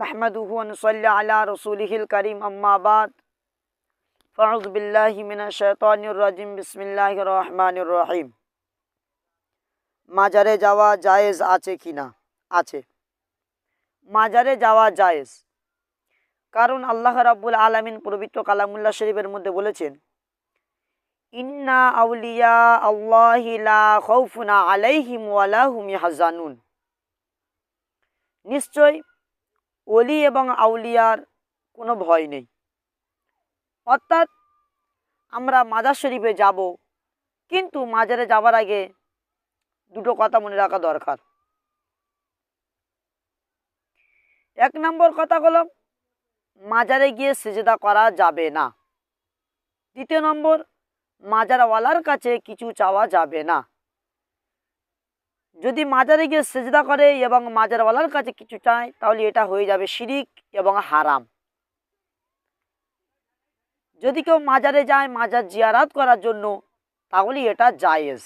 মাহমদুহনসল্লা আলা রসুলহিল করিম আম্মাবাদ ফরজ বিল্লাহিমিনা শৈতানুর রাজিম বিসমিল্লাহ রহমানুর রহিম মাজারে যাওয়া জায়েজ আছে কি না? আছে। মাজারে যাওয়া জায়েজ। কারণ আল্লাহ রাব্বুল আলমিন পবিত্র কালামুল্লাহ শরীফের মধ্যে বলেছেন, ইন্না আউলিয়া আল্লাহিলা খৌফুনা আলাইহিম ওয়ালাহুমি হাজানুন নিশ্চয় অলি এবং আউলিয়ার কোনো ভয় নেই। অর্থাৎ আমরা মাজার শরীফে যাব, কিন্তু মাজারে যাবার আগে দুটো কথা মনে রাখা দরকার। এক নম্বর কথা হলো, মাজারে গিয়ে সেজেদা করা যাবে না। দ্বিতীয় নম্বর, মাজারওয়ালার কাছে কিছু চাওয়া যাবে না। যদি মাজারে গিয়ে সেজদা করে এবং মাজারওয়ালার কাছে কিছু চায়, তাহলে এটা হয়ে যাবে শিরিক এবং হারাম। যদি কেউ মাজারে যায়, মাজার জিয়ারাত করার জন্য, তাহলে এটা জায়েজ।